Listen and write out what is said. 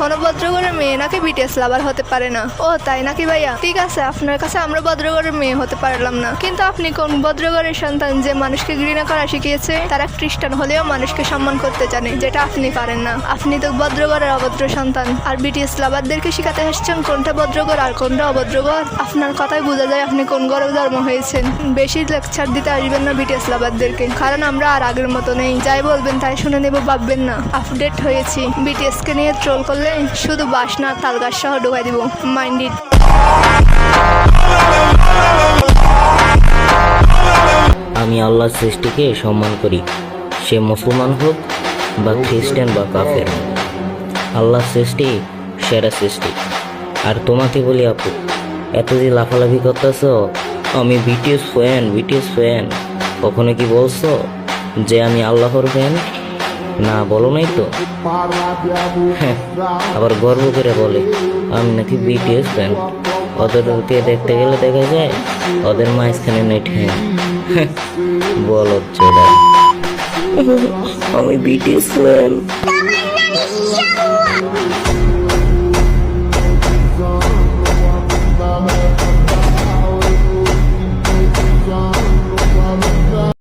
কোনো ভদ্রগরের মেয়ে নাকি বিটিএস লাভার হতে পারে না। ও, তাই নাকি ভাইয়া? ঠিক আছে, আপনার কাছে আমরা ভদ্রগড়ের মেয়ে হতে পারলাম না। কিন্তু আপনি কোন ভদ্রগড়ের সন্তান যে মানুষকে ঘৃণা করা শিখিয়েছে, তারা খ্রিস্টান হলেও মানুষকে সম্মান করতে জানে, যেটা আপনি পারেন না। আপনি তো ভদ্রগরের অভদ্র সন্তান, আর বিটিএস লাভারদেরকে শিখাতে আসছেন কোনটা ভদ্রগর আর কোনটা অভদ্রগর আপনার কথাই বোঝা যায় আপনি কোন গরব ধর্ম হয়েছেন। বেশি লেকচার দিতে আসবেন না বিটিএস লাভারদেরকে কারণ আমরা আর আগের মতো নেই। যাই বলবেন তাই শুনে নেব, ভাববেন না। আপডেট হয়েছি। বিটিএস কে নিয়ে ট্রোল করলে শুধু বাসনা তাল গাছ সহ ঢুকাই দিব মাইন্ড ইট আমি আল্লাহর সৃষ্টিকে সম্মান করি। সে মুসলমান হোক বা খ্রিস্টান বা কাফের আল্লাহর সৃষ্টি সেরা সৃষ্টি। আর তোমাকে বলি আপু, এত যে লাফালাফি করতেছ, আমি বিটিএস ফ্যান বিটিএস ফ্যান কখনো কি বলছো যে আমি আল্লাহর ফ্যান না বলো নাই তো? হ্যাঁ, আবার গর্ব করে বলে আমি নাকি বিটিএস ফ্যান ওদেরকে দেখতে গেলে দেখা যায় ওদের মাঝখানে নেই ঠ্যাং বলো চলে আমি বিটিএস ফ্যান